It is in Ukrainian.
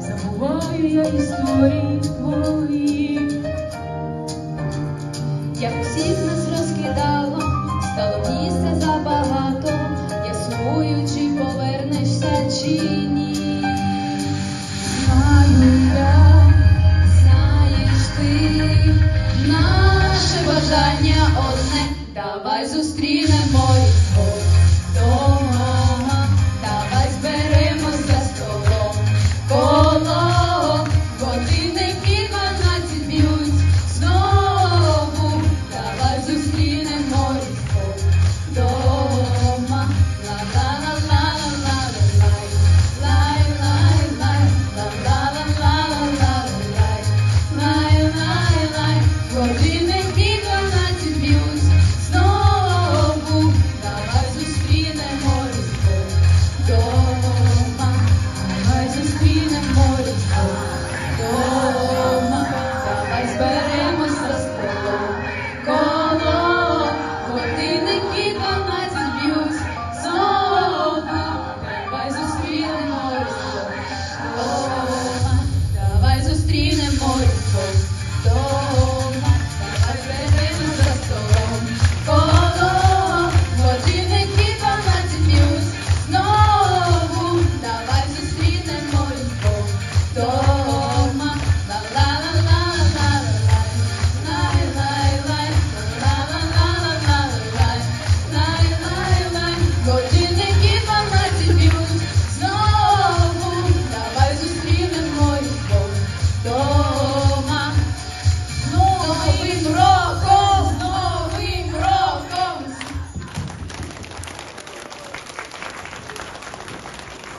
забуваю, забуваю я історії твої, як всіх нас розкидало, стало місце забагато, я сумую, чи повернешся, чи ні. Знаю я, знаєш ти, наше бажання одне, давай зустрінемо. for Jesus.